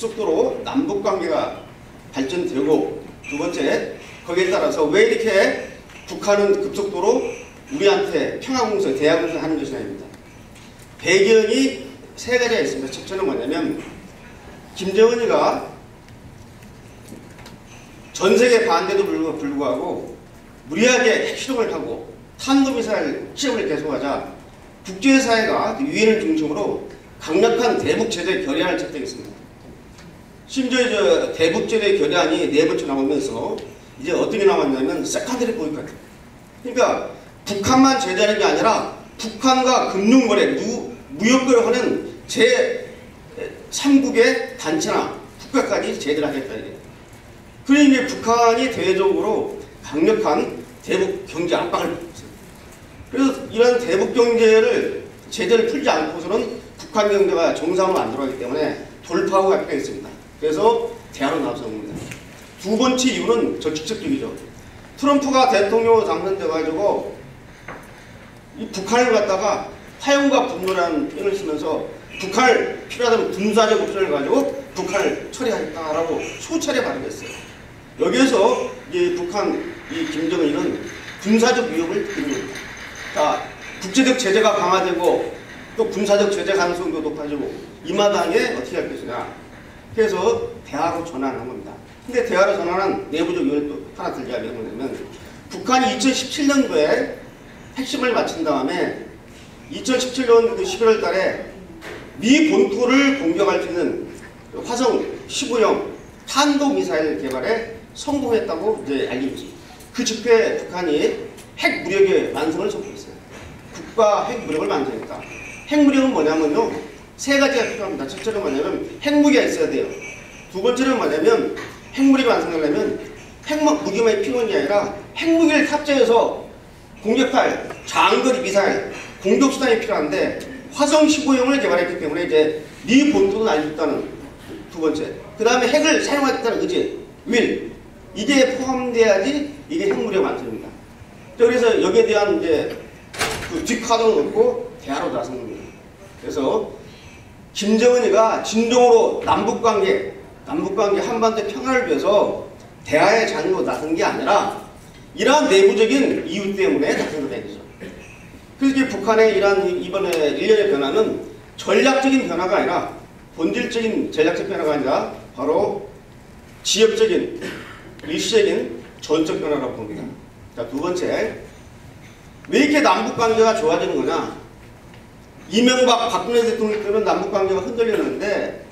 급속도로 남북 관계가 발전되고 두 번째 거기에 따라서 왜 이렇게 북한은 급속도로 우리한테 평화공성, 대화공성 하는 것이냐입니다. 배경이 세 가지가 있습니다. 첫째는 뭐냐면 김정은이가 전 세계 반대도 불구하고 무리하게 핵실험을 하고 탄도미사일 시험을 계속하자 국제사회가 유엔을 중심으로 강력한 대북 제재 결의안을 채택했습니다. 심지어 저 대북 제재 결의안이 네 번째 나오면서 이제 어떻게 나왔냐면 세컨드리 보이콧. 그러니까 북한만 제재하는 게 아니라 북한과 금융거래, 무, 무역거래 하는 제 3국의 단체나 국가까지 제재를 하겠다 이게. 그러니 북한이 대외적으로 강력한 대북 경제 압박을. 그래서 이런 대북 경제를 제대로 풀지 않고서는 북한 경제가 정상으로 안 들어가기 때문에 돌파구가 필요했습니다. 그래서 대화로 나서는 겁니다. 두 번째 이유는 정치적이죠. 트럼프가 대통령으로 당선돼가지고 이 북한을 갖다가 화용과 분노라는 표현을 쓰면서 북한을 필요하다면 군사적 옵션을 가지고 북한을 처리하겠다라고 수차례 발언했어요. 여기에서 이 북한 이 김정은이는 군사적 위협을 드립니다. 자, 국제적 제재가 강화되고 또 군사적 제재 가능성도 높아지고 이 마당에 어떻게 할 것이냐. 그래서 대화로 전환한 겁니다. 근데 대화로 전환한 내부적 요인을 또 하나 들자면 뭐냐면 북한이 2017년도에 핵심을 마친 다음에 2017년 그 11월 달에 미 본토를 공격할 수 있는 화성 15형 탄도미사일 개발에 성공했다고 이제 알리고. 그 직후에 북한이 핵 무력의 완성을 선포했어요. 국가 핵 무력을 완성했다. 핵 무력은 뭐냐면요. 세 가지가 필요합니다. 첫째는 뭐냐면 핵무기가 있어야 돼요. 두 번째는 뭐냐면 핵무력이 완성되려면 핵무기만이 필요한 게 아니라 핵무기를 탑재해서 공격할 장거리 미사일, 공격수단이 필요한데 화성 15형을 개발했기 때문에 이제 미 본토는 알고 있다는 두 번째. 그 다음에 핵을 사용하겠다는 의지, 윌. 이게 포함돼야지 이게 핵무력 완성입니다. 그래서 여기에 대한 이제 그 뒷카드를 놓고 대화로 나선 겁니다. 그래서 김정은이가 진정으로 남북관계, 남북관계 한반도 평화를 위해서 대화의 장으로 나선 게 아니라 이러한 내부적인 이유 때문에 나선 거다 이죠 그래서 북한의 이러한 이번에 일련의 변화는 전략적인 변화가 아니라 본질적인 전략적 변화가 아니라 바로 지역적인 일시적인 전적 변화라고 봅니다. 자, 두 번째. 왜 이렇게 남북 관계가 좋아지는 거냐? 이명박, 박근혜 대통령 때는 남북 관계가 흔들렸는데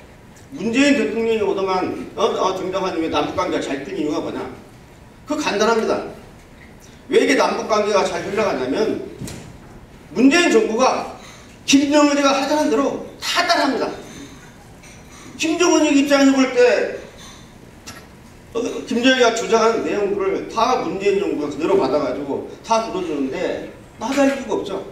문재인 대통령이 오동안 어, 어, 등장한 이후에 남북 관계가 잘 된 이유가 뭐냐? 그 간단합니다. 왜 이게 남북 관계가 잘 흘러가냐면 문재인 정부가 김정은이가 하자는 대로 다 따라합니다. 김정은이 입장에서 볼때 어, 김정희가 주장한 내용들을 다 문재인 정부가 그대로 받아가지고 다 들어주는데 빠질 이유가 없죠.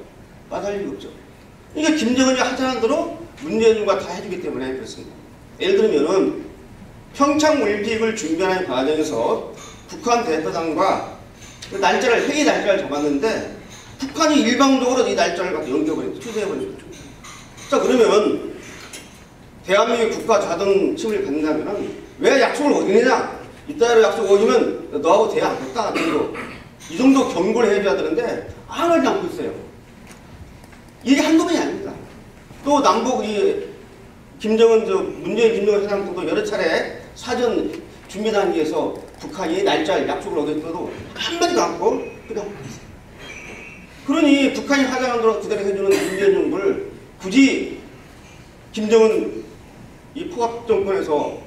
빠질 이유가 없죠. 그러니까 김정은이 하자는 대로 문재인 정부가 다 해주기 때문에 그렇습니다. 예를 들면은 평창 올림픽을 준비하는 과정에서 북한 대표단과 그 날짜를 회의 날짜를 잡았는데 북한이 일방적으로 이 날짜를 갖다 연결버리고 취소해버린 거죠. 자 그러면 대한민국 국가 자등심을 갖는다면 왜 약속을 어기느냐? 이따위로 약속 오시면 너하고 대화 안 했다. 정도. 이 정도 경고를 해줘야 되는데 아무 말도 않고 있어요. 이게 한두 번이 아닙니다. 또 남북 이 김정은 저 문재인 김정은 회장도 여러 차례 사전 준비 단계에서 북한이 날짜 약속을 얻었어도 한마디도 않고 그냥 그러니 북한이 하자는 대로 그대로 해주는 문재인 정부를 굳이 김정은 이 포갑 정권에서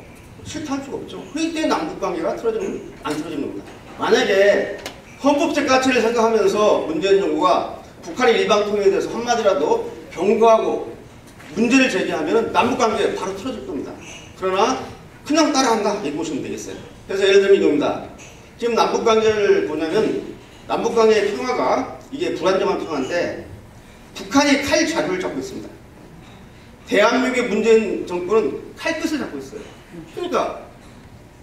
싫다할 수가 없죠. 그렇기 때문에 남북 관계가 틀어지는, 안 틀어지는 겁니다. 만약에 헌법적 가치를 생각하면서 문재인 정부가 북한의 일방 통일에 대해서 한마디라도 경고하고 문제를 제기하면 남북관계 바로 틀어질 겁니다. 그러나 그냥 따라한다 이렇게 보시면 되겠어요. 그래서 예를 들면 이겁니다. 지금 남북관계를 보냐면 남북관계의 평화가 이게 불안정한 평화인데 북한이 칼 자루를 잡고 있습니다. 대한민국의 문재인 정부는 칼끝을 잡고 있어요. 그러니까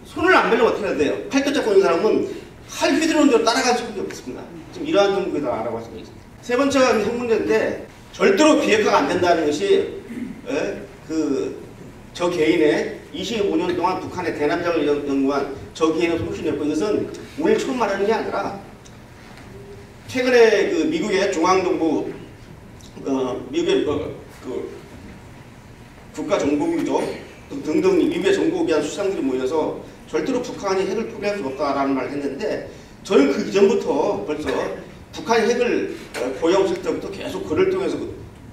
손을 안 베면 어떻게 해야 돼요? 칼끝 잡고 있는 사람은 칼 휘두르는 대로 따라갈 수밖에 없습니다. 지금 이러한 정부에다 알아봐서 세 번째가 핵 문제인데 절대로 비핵화가 안 된다는 것이 에? 그저 개인의 이 25년 동안 북한의 대남작을 연- 연구한 저기에는 소신이었고 이것은 오늘 처음 말하는 게 아니라 최근에 그 미국의 중앙정부 어, 미국의 그, 그 국가정보국이죠 등등 미국의 정보국이 한 수상들이 모여서 절대로 북한이 핵을 포기할 수 없다라는 말을 했는데 저는 그 이전부터 벌써 북한이 핵을 어, 보유하고 때부터 계속 글을 통해서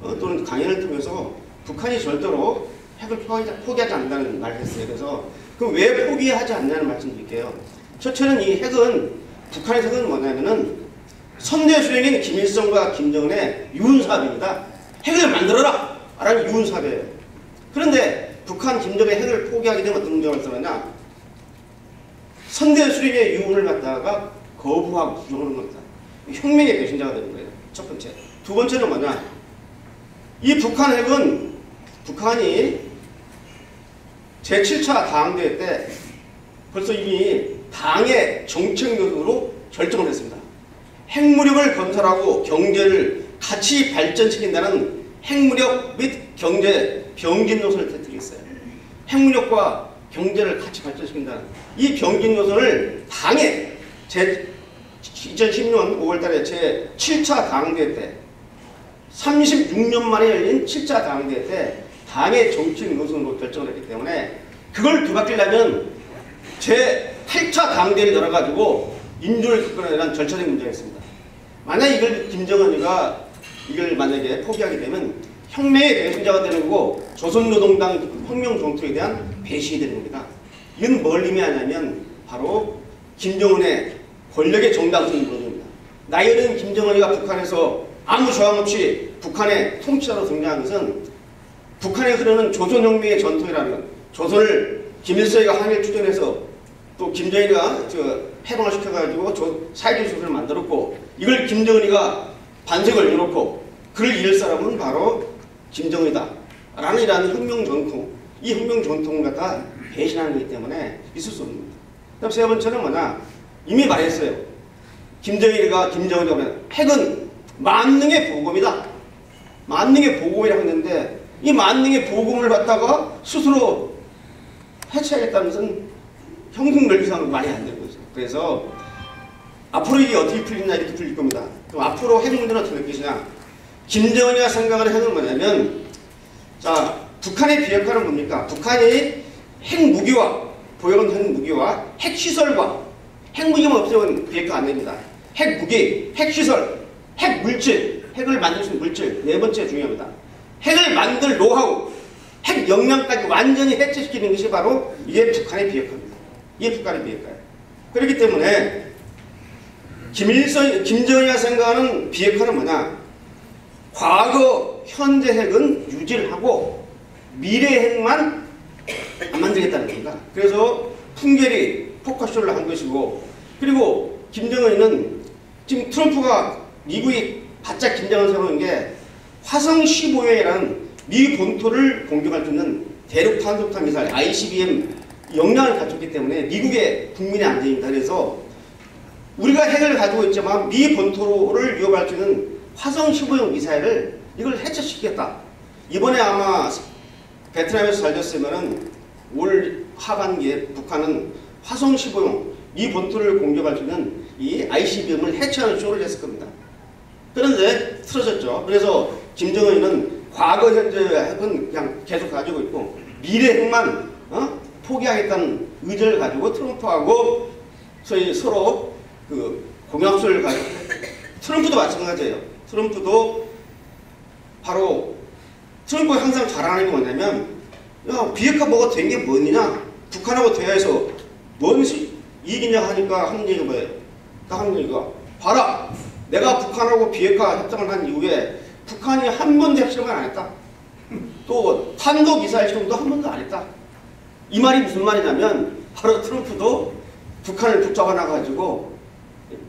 어, 또는 강연을 통해서 북한이 절대로 핵을 포기하지, 않는다는 말을 했어요. 그래서 그럼 왜 포기하지 않냐는 말씀 드릴게요. 첫째는 이 핵은 북한의 핵은 뭐냐면은 선대 수행인 김일성과 김정은의 유은사업입니다. 핵을 만들어라! 라는 유은사업이에요. 그런데 북한 김정은의 핵을 포기하게 되면 어떤 문제가 발생하냐? 선대 수행의 유은을 갖다가 거부하고 부정하는 겁니다. 혁명의 배신자가 되는 거예요. 첫 번째. 두 번째는 뭐냐? 이 북한 핵은 북한이 제7차 당대회 때 벌써 이미 당의 정책 요소로 결정을 했습니다. 핵무력을 건설하고 경제를 같이 발전시킨다는 핵무력 및 경제 병진 노선을 터뜨렸어요. 핵무력과 경제를 같이 발전시킨다는 이 병진 노선을 당의 제 2010년 5월달에 제 7차 당대회 때 36년 만에 열린 7차 당대회 때 당의 정치인 노선으로 결정을 했기 때문에 그걸 뒤바뀌려면 제 8차 당대회를 열어가지고 인준을 겪어내야 되는 절차적인 문제가 있습니다. 만약 이걸 김정은이가 이걸 만약에 포기하게 되면 혁명의 배신자가 되는 거고 조선노동당 혁명 정투에 대한 배신이 되는 겁니다. 이건 뭘 의미하냐면 바로 김정은의 권력의 정당성을 보여줍니다. 나이는 김정은이가 북한에서 아무 저항 없이 북한의 통치자로 등장한 것은 북한에 흐르는 조선혁명의 전통이라는 것, 조선을 김일성이가 항일 추진해서 또 김정일이가 저 해방을 시켜가지고 조, 사회주의 조선을 만들었고 이걸 김정은이가 반색을 해놓고 그를 이을 사람은 바로 김정은이다 라는 이라는 혁명 전통 이 혁명 전통을 갖다 배신하는 거기 때문에 있을 수 없는 겁니다. 그다음 세 번째는 뭐냐 이미 말했어요. 김정일이가 김정은이가 뭐냐 핵은 만능의 보금이다. 만능의 보금이라고 했는데 이 만능의 보금을 갖다가 스스로 해체하겠다는 것은 형국 넓이상으로 말이 안 되는 거죠. 그래서 앞으로 이게 어떻게 풀리냐 이렇게 풀릴 겁니다. 그럼 앞으로 핵 문제는 어떻게 될 것이냐. 김정은이가 생각하는 핵은 뭐냐면 자 북한의 비핵화는 뭡니까? 북한이 핵 무기와 보유한 핵 무기와 핵 시설과 핵 무기만 없으면 비핵화 안 됩니다. 핵 무기, 핵 시설, 핵 물질, 핵을 만들 수 있는 물질 네 번째 중요합니다. 핵을 만들 노하우, 핵 역량까지 완전히 해체시키는 것이 바로 이게 북한의 비핵화입니다. 이게 북한의 비핵화예요. 그렇기 때문에 김일성, 김정은이가 생각하는 비핵화는 뭐냐? 과거, 현재 핵은 유지를 하고 미래 핵만 안 만들겠다는 겁니다. 그래서 풍계리 포커쇼를 한 것이고 그리고 김정은이는 지금 트럼프가 미국이 바짝 긴장을 세우는 게 화성 15회라는 미 본토를 공격할 수 있는 대륙 탄속탄 미사일 ICBM 역량을 갖췄기 때문에 미국의 국민의 안전입니다. 그래서 우리가 핵을 가지고 있지만 미 본토를 위협할 수 있는 화성 15형 미사일을 이걸 해체시키겠다. 이번에 아마 베트남에서 잘 됐으면은 올 하반기에 북한은 화성 15형 미 본토를 공격할 수 있는 이 ICBM을 해체하는 쇼를 했을 겁니다. 그런데 틀어졌죠. 그래서 김정은이는 과거 현재 핵은 그냥 계속 가지고 있고 미래 핵만 어? 포기하겠다는 의지를 가지고 트럼프하고 소위 서로 그 공약서를 가지고 트럼프도 마찬가지예요. 트럼프도 바로 트럼프가 항상 자랑하는 게 뭐냐면 야 비핵화 뭐가 된 게 뭐냐 북한하고 대화해서 뭔 시- 이익이냐 하니까 하는 얘기가 뭐예요? 딱 하는 얘기가 봐라 내가 북한하고 비핵화 협정을 한 이후에 북한이 한 번도 핵실험을 안 했다. 또 탄도 미사일 실험도 한 번도 안 했다. 이 말이 무슨 말이냐면 바로 트럼프도 북한을 붙잡아 놔 가지고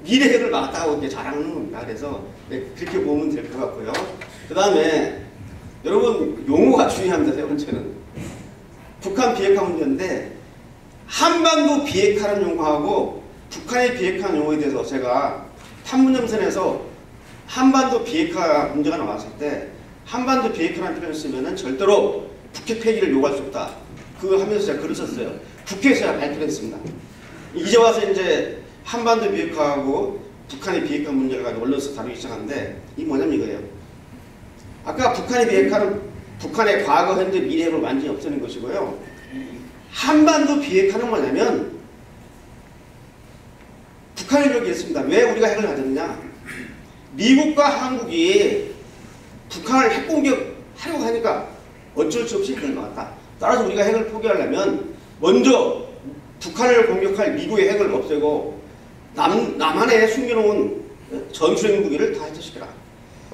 미래 핵을 막았다고 이렇게 자랑하는 겁니다. 그래서 네, 그렇게 보면 될 것 같고요. 그 다음에 여러분 용어가 중요합니다. 세 번째는 북한 비핵화 문제인데 한반도 비핵화라는 용어하고 북한의 비핵화 용어에 대해서 제가 판문점선에서 한반도 비핵화 문제가 나왔을 때 한반도 비핵화라는 표현을 쓰면은 절대로 북핵 폐기를 요구할 수 없다. 그거 하면서 제가 글을 썼어요. 국회에서 발표했습니다. 이제 와서 이제 한반도 비핵화하고 북한의 비핵화 문제를 가지고 언론에서 다루기 시작하는데 이 뭐냐면 이거예요. 아까 북한의 비핵화는 북한의 과거, 현재, 미래를 완전히 없애는 것이고요. 한반도 비핵화는 뭐냐면 북한이 이렇게 했습니다. 왜 우리가 핵을 가졌느냐? 미국과 한국이 북한을 핵 공격하려고 하니까 어쩔 수 없이 핵을 막았다. 따라서 우리가 핵을 포기하려면 먼저 북한을 공격할 미국의 핵을 없애고 남, 남한에 숨겨놓은 전술핵 무기를 다 해체시켜라.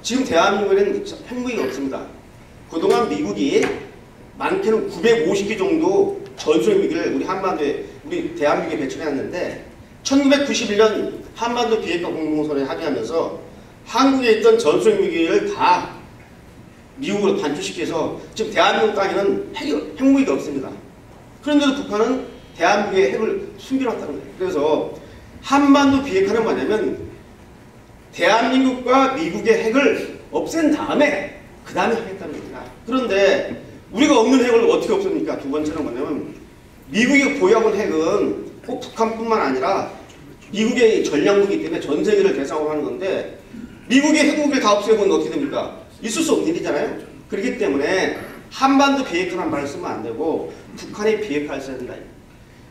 지금 대한민국에는 핵무기가 없습니다. 그동안 미국이 많게는 950개 정도 전술핵 무기를 우리 한반도에 우리 대한민국에 배출해놨는데 1991년 한반도 비핵화 공동선에 합의하면서 한국에 있던 전술핵 무기를 다 미국으로 반출시켜서 지금 대한민국 땅에는 핵, 핵무기가 없습니다. 그런데도 북한은 대한민국의 핵을 숨겨놨다는 거예요. 그래서 한반도 비핵화는 뭐냐면 대한민국과 미국의 핵을 없앤 다음에 그 다음에 하겠다는 겁니다. 그런데 우리가 없는 핵을 어떻게 없습니까? 두 번째는 뭐냐면 미국이 보유하고 핵은 꼭 북한뿐만 아니라 미국의 전략무기 때문에 전 세계를 대상으로 하는 건데 미국의 핵무기를 다 없애면 어떻게 됩니까? 있을 수 없는 일이잖아요. 그렇기 때문에 한반도 비핵화란 말을 쓰면 안 되고 북한의 비핵화를 써야 된다.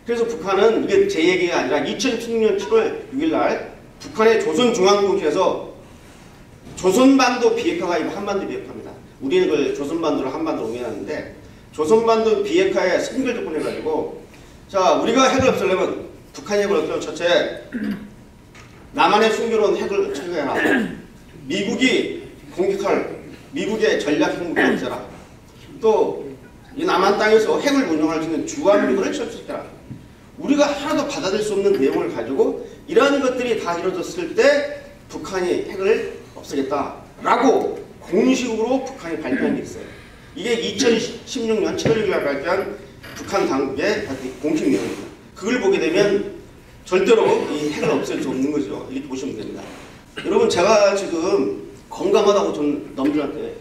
그래서 북한은 이게 제 얘기가 아니라 2016년 7월 6일 날 북한의 조선중앙국에서 조선반도 비핵화가 아니고 한반도 비핵화입니다. 우리는 그걸 조선반도를 한반도로 옮겨놨는데 조선반도 비핵화에 선결 조건해 가지고 자 우리가 핵을 없애려면 북한이 핵을 없애면 첫째 남한에 숨겨놓은 핵을 철거해라. 미국이 공격할 미국의 전략 핵무기 없애라. 또 이 남한 땅에서 핵을 운영할 수 있는 주한미군을 철수시켜라. 우리가 하나도 받아들일 수 없는 내용을 가지고 이러한 것들이 다 이루어졌을 때 북한이 핵을 없애겠다라고 공식으로 북한이 발표한 게 있어요. 이게 2016년 7월 6일 발표한 북한 당국의 공식 내용입니다. 그걸 보게 되면 절대로 이 핵을 없앨 수 없는 거죠. 이렇게 보시면 됩니다. 여러분 제가 지금 건강하다고 전 넘들한테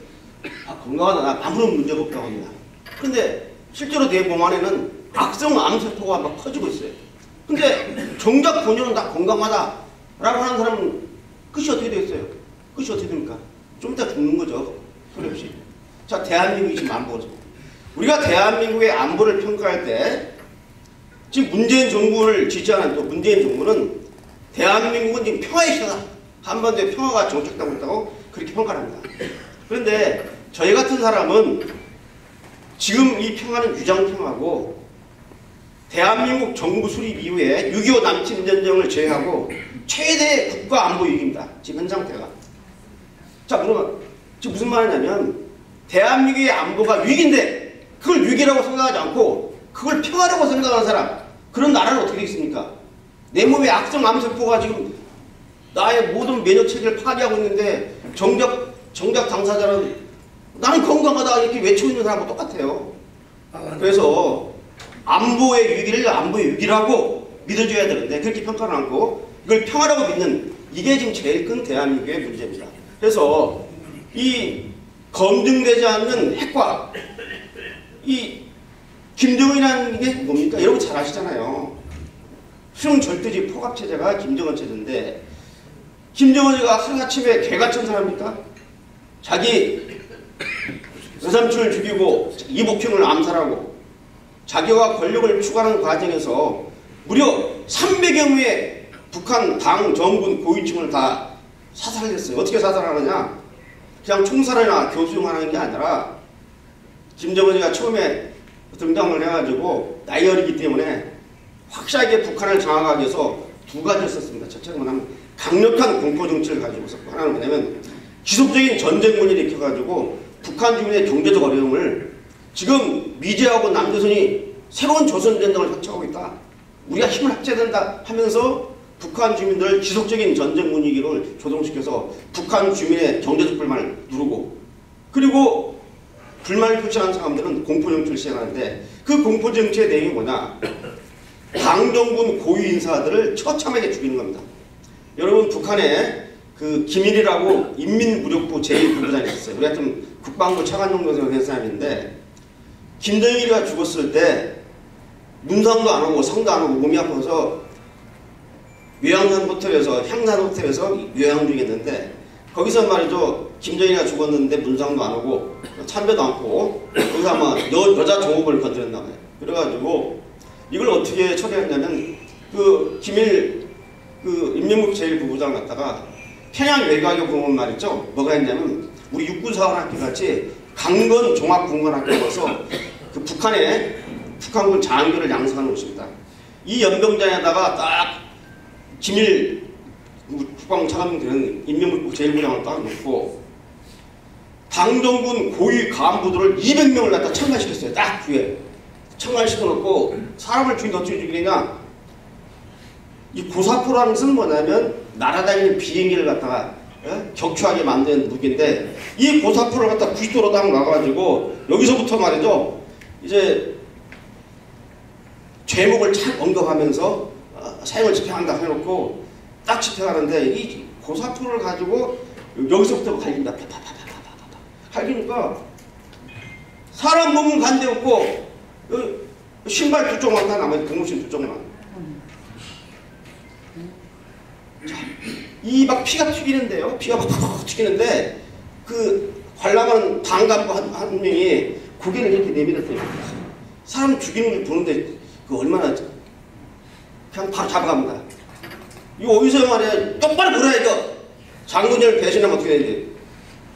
아, 건강하다 나 아무런 문제가 없다고 합니다. 그런데 실제로 내 몸 안에는 악성 암세포가 막 퍼지고 있어요. 근데 정작 본인은 다 건강하다라고 하는 사람은 끝이 어떻게 되겠어요? 끝이 어떻게 됩니까? 좀 이따 죽는 거죠. 소리 없이. 자, 대한민국이 지금 안보죠. 우리가 대한민국의 안보를 평가할 때 지금 문재인 정부를 지지하는 또 문재인 정부는 대한민국은 지금 평화의 시대다. 한반도에 평화가 정착되고 있다고 그렇게 평가를 합니다. 그런데 저희 같은 사람은 지금 이 평화는 유장평화고 대한민국 정부 수립 이후에 6.25 남침 전쟁을 제외하고 최대 국가 안보 위기입니다. 지금 현 상태가. 자, 그러면 지금 무슨 말이냐면 대한민국의 안보가 위기인데 그걸 위기라고 생각하지 않고 그걸 평화라고 생각하는 사람 그런 나라는 어떻게 되겠습니까? 내 몸에 악성 암세포가 지금 나의 모든 면역 체계를 파괴하고 있는데 정작 정작 당사자는 나는 건강하다 이렇게 외치고 있는 사람하고 똑같아요. 그래서 안보의 위기를 안보의 위기라고 믿어줘야 되는데 그렇게 평가를 않고 이걸 평화라고 믿는 이게 지금 제일 큰 대한민국의 문제입니다. 그래서 이 검증되지 않는 핵과 이 김정은이라는 게 뭡니까? 여러분 잘 아시잖아요. 수용 절대지 포갑 체제가 김정은 체제인데 김정은이가 하루아침에 개같은 사람입니까? 자기 외삼촌을 죽이고 이복형을 암살하고 자기와 권력을 추구하는 과정에서 무려 300여 명의 북한 당 정군 고위층을 다 사살했어요. 어떻게 사살하느냐? 그냥 총살이나 교수용하는 게 아니라 김정은이가 처음에 등장을 해가지고 나이 어리기 때문에 확실하게 북한을 장악하기 위해서 두 가지를 썼습니다. 첫째는 뭐냐면 강력한 공포 정치를 가지고 있었고 하나는 뭐냐면 지속적인 전쟁문을 일으켜가지고 북한 주민의 경제적 어려움을 지금 미제하고 남조선이 새로운 조선 전쟁을 펼쳐가고 있다. 우리가 힘을 합쳐야 된다 하면서 북한 주민들 지속적인 전쟁 분위기를 조성시켜서 북한 주민의 경제적 불만을 누르고 그리고 불만을 표시하는 사람들은 공포정치를 시행하는데 그 공포정치의 내용이 뭐냐 강정군 고위 인사들을 처참하게 죽이는 겁니다. 여러분 북한에 그 김일이라고 인민무력부 제1부부장이 있었어요. 우리 하여튼 국방부 차관정도에서 된 사람인데 김정일이가 죽었을 때 문상도 안 오고 상도 안 오고 몸이 아파서 요양산 호텔에서 향산 호텔에서 요양 중이었는데 거기서 말이죠 김정일이가 죽었는데 문상도 안 오고 참배도 않고 거기서 아마 여, 여자 종업을 건드렸나 봐요. 그래가지고 이걸 어떻게 처리했냐면 그 김일 그 인민국 제1부부장 갔다가 평양 외곽에 보면 말이죠 뭐가 있냐면 우리 육군사관학교 같이 강건 종합군관학교 가서 그 북한에 북한군 장교를 양성하는 곳입니다. 이 연병장에다가 딱 김일 국방부 차관 되는 인민국 제1부장을 딱 놓고 당정군 고위 간부들을 200명을 갖다 청관시켰어요. 딱 뒤에. 청관시켜 놓고 사람을 죽인 어떻게 죽이느냐 이 고사포라는 것은 뭐냐면 날아다니는 비행기를 갖다가 예? 격추하게 만든 무기인데 이 고사포를 갖다 90도로 딱 놔가지고 여기서부터 말이죠 이제 죄목을 착 언급하면서 어, 사형을 집행한다 해놓고 딱 집행하는데 이 고사포를 가지고 여기서부터 갈립니다. 파파파파파파파. 갈기니까 사람 몸은 간데 없고 어, 신발 두 쪽만 다 남아요. 고무신 두 쪽만. 이 막 피가 튀기는데요. 피가 막 튀기는데 그 관람하는 당감부 한, 한 명이 고개를 이렇게 내밀었어요. 사람 죽이는 걸 보는데 그 얼마나 그냥 바로 잡아갑니다. 이거 어디서 말이야 똑바로 보라 이거 장군을 배신하면 어떻게 되는지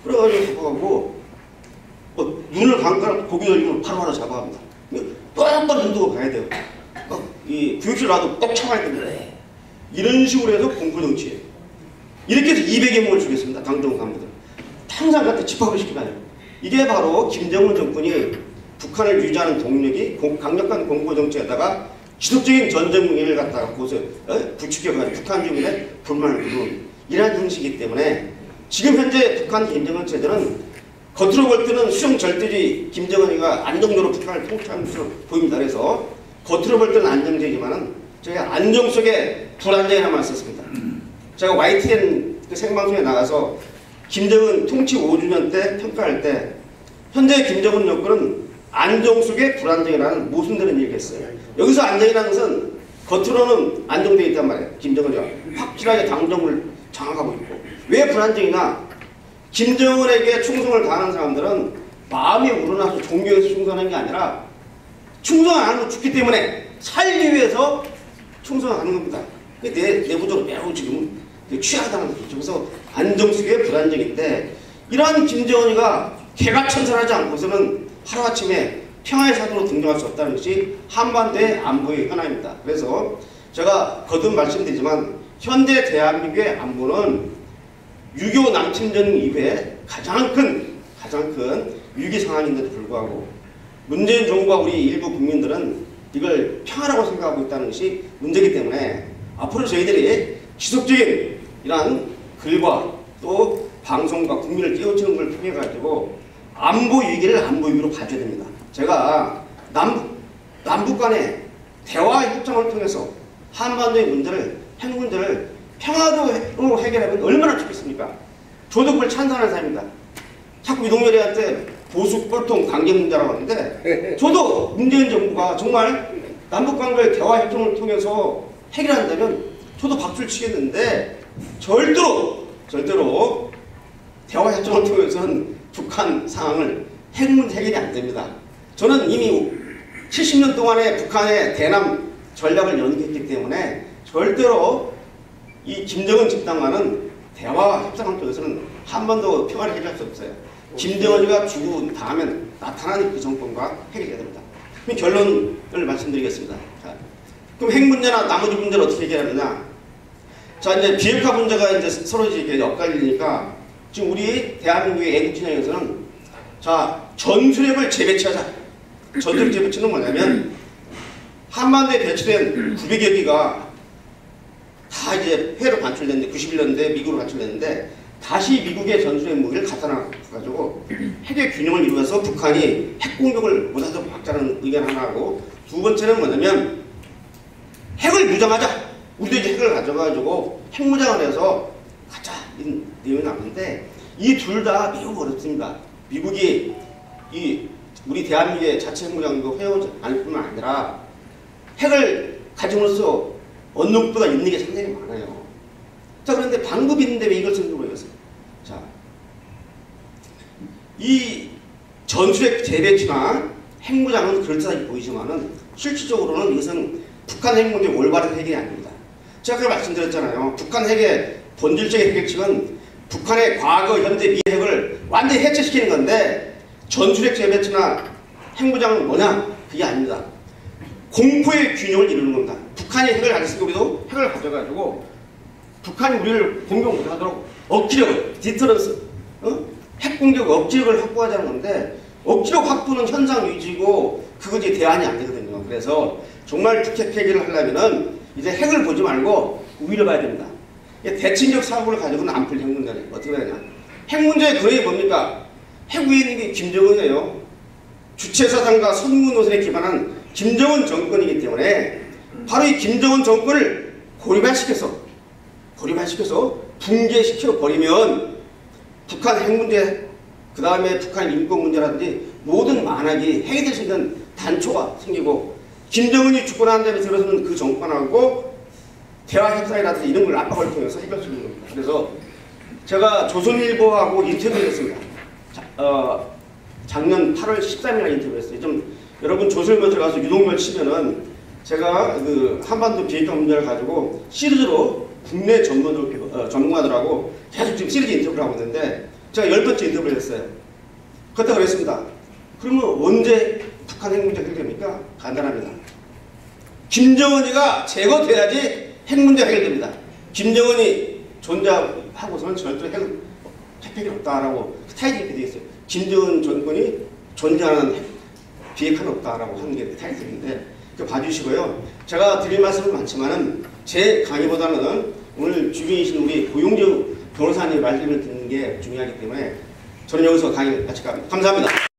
그래가지고 잡아가고 어, 눈을 감고 고개 돌리면 바로 바로 잡아갑니다. 똑바로 눈 두고 가야 돼요. 어, 이 교육실 놔도 똑 참아야 됩니다. 이런 식으로 해서 공부 정치예요. 이렇게 해서 200여 명을 죽였습니다. 당정 간부들. 항상 갖다 집합을 시키면 돼요. 이게 바로 김정은 정권이 북한을 유지하는 동력이 공- 강력한 공포정치에다가 지속적인 전쟁 무기를 갖다가 곳에 어? 부추겨가지고 북한 주민의 불만을 부르는 이러한 형식이기 때문에 지금 현재 북한 김정은 체제는 겉으로 볼 때는 수용 절대주의 김정은이가 안정적으로 북한을 통치하는 것으로 보입니다. 그래서 겉으로 볼 때는 안정적이지만은 제가 안정 속에 불안정이라는 썼습니다. 제가 YTN 그 생방송에 나가서 김정은 통치 5주년 때 평가할 때 현재 김정은 정권은 안정 속에 불안정이라는 모순되는 얘기를 했어요. 여기서 안정이라는 것은 겉으로는 안정되어 있단 말이에요. 김정은이가 확실하게 당정을 장악하고 있고 왜 불안정이나 김정은에게 충성을 다하는 사람들은 마음이 우러나서 존경해서 충성하는 게 아니라 충성 안 하면 죽기 때문에 살기 위해서 충성을 하는 겁니다. 내, 내부적으로 매우 지금 취하다는 거죠. 그래서 안정 속의 불안정인데 이러한 김정은이가 개가 천선하지 않고서는 하루아침에 평화의 사도로 등장할 수 없다는 것이 한반도의 안보의 현안입니다. 그래서 제가 거듭 말씀드리지만 현대 대한민국의 안보는 6.25 남침전 이후에 가장 큰 가장 큰 위기 상황인데도 불구하고 문재인 정부와 우리 일부 국민들은 이걸 평화라고 생각하고 있다는 것이 문제이기 때문에 앞으로 저희들이 지속적인 이러한 글과 또 방송과 국민을 깨우치는 걸 통해 가지고 안보 위기를 안보 위기로 봐줘야 됩니다. 제가 남북 남북 간의 대화 협정을 통해서 한반도의 문제를 핵 문제를 평화로 해결하면 얼마나 좋겠습니까? 저도 그걸 찬성하는 사람입니다. 자꾸 이동열이한테 보수 꼴통 강제 문제라고 하는데 저도 문재인 정부가 정말 남북 관계 대화 협정을 통해서 해결한다면 저도 박수를 치겠는데 절대로 절대로 대화 협정을 통해서는 북한 상황을 핵문 해결이 안 됩니다. 저는 이미 70년 동안의 북한의 대남 전략을 연기했기 때문에 절대로 이 김정은 집단과는 대화 협상을 통해서는 한번도 평화를 해결할 수 없어요. 김정은이가 죽은 다음엔 나타나는 그 정권과 해결해야 됩니다. 그럼 결론을 말씀드리겠습니다. 자, 그럼 핵 문제나 나머지 문제를 어떻게 해결하느냐? 자 이제 비핵화 문제가 이제 서로 이렇게 엇갈리니까 지금 우리 대한민국의 애국 진영에서는 자 전술핵을 재배치하자. 전술핵 재배치는 뭐냐면 한반도에 배치된 900여 기가 다 이제 해로 반출됐는데 91년도에 미국으로 반출됐는데 다시 미국의 전술핵 무기를 갖다 놔가지고 핵의 균형을 이루어서 북한이 핵 공격을 못하도록 막자는 의견 하나하고 두 번째는 뭐냐면 핵을 무장하자. 우리도 이제 핵을 가져가지고 핵 무장을 해서 내용이 나오는데 이 둘 다 매우 어렵습니다. 미국이 이 우리 대한민국의 자체 핵무장도 해오지 않을 뿐만 아니라 핵을 가짐으로써 얻는 것보다 있는 게 상당히 많아요. 자 그런데 방법이 있는데 왜 이걸 쓰는지 모르겠어요. 자, 이 전술핵 재배치나 핵무장은 그럴듯하게 보이지만은 실질적으로는 이것은 북한 핵 문제 올바른 해결이 아닙니다. 제가 그걸 말씀드렸잖아요. 북한 핵의 본질적인 해결책은 북한의 과거, 현재, 미래 핵을 완전히 해체시키는 건데 전술핵 재배치나 핵무장은 뭐냐? 그게 아닙니다. 공포의 균형을 이루는 겁니다. 북한이 핵을 가졌으니까 우리도 핵을 가져가지고 북한이 우리를 공격 못하도록 억지력을, 디터런스, 어? 핵 공격 억지력을 확보하자는 건데 억지력 확보는 현상 유지고 그거 이제 대안이 안 되거든요. 그래서 정말 북핵 해결을 하려면은 이제 핵을 보지 말고 우위를 봐야 됩니다. 대칭적 사고를 가지고는 안 풀 핵 문제는 어떻게 되냐? 핵 문제의 근원이 뭡니까? 핵 위에 있는 게 김정은이에요. 주체사상과 선문 노선에 기반한 김정은 정권이기 때문에 바로 이 김정은 정권을 고립화시켜서 고립화시켜서 붕괴시켜 버리면 북한 핵 문제, 그 다음에 북한 인권 문제라든지 모든 만악이 해결될 수 있는 단초가 생기고 김정은이 죽고 난 다음에 들어서는 그 정권하고 대화 협상이라든지 이런 걸 압박을 통해서 해결할 수 있는 겁니다. 그래서 제가 조선일보하고 인터뷰를 했습니다. 자, 어, 작년 8월 13일에 인터뷰했어요. 좀 여러분 조선일보 들어가서 유동열 치면은 제가 그 한반도 비핵화 문제를 가지고 시리즈로 국내 전문들, 어, 전문가들하고 계속 지금 시리즈 인터뷰를 하고 있는데 제가 열 번째 인터뷰를 했어요. 그때 그랬습니다. 그러면 언제 북한 핵 문제 해결됩니까? 간단합니다. 김정은이가 제거돼야지 핵 문제 해결됩니다. 김정은이 존재하고서는 절대 핵, 핵핵이 없다라고 타이틀이 되어 있어요. 김정은 정권이 존재하는 핵, 비핵화는 없다라고 하는 게 타이틀인데 그 봐주시고요. 제가 드릴 말씀은 많지만은 제 강의보다는 오늘 주변이신 우리 고용주 변호사님 말씀을 듣는 게 중요하기 때문에 저는 여기서 강의 마칠까 합니다. 감사합니다.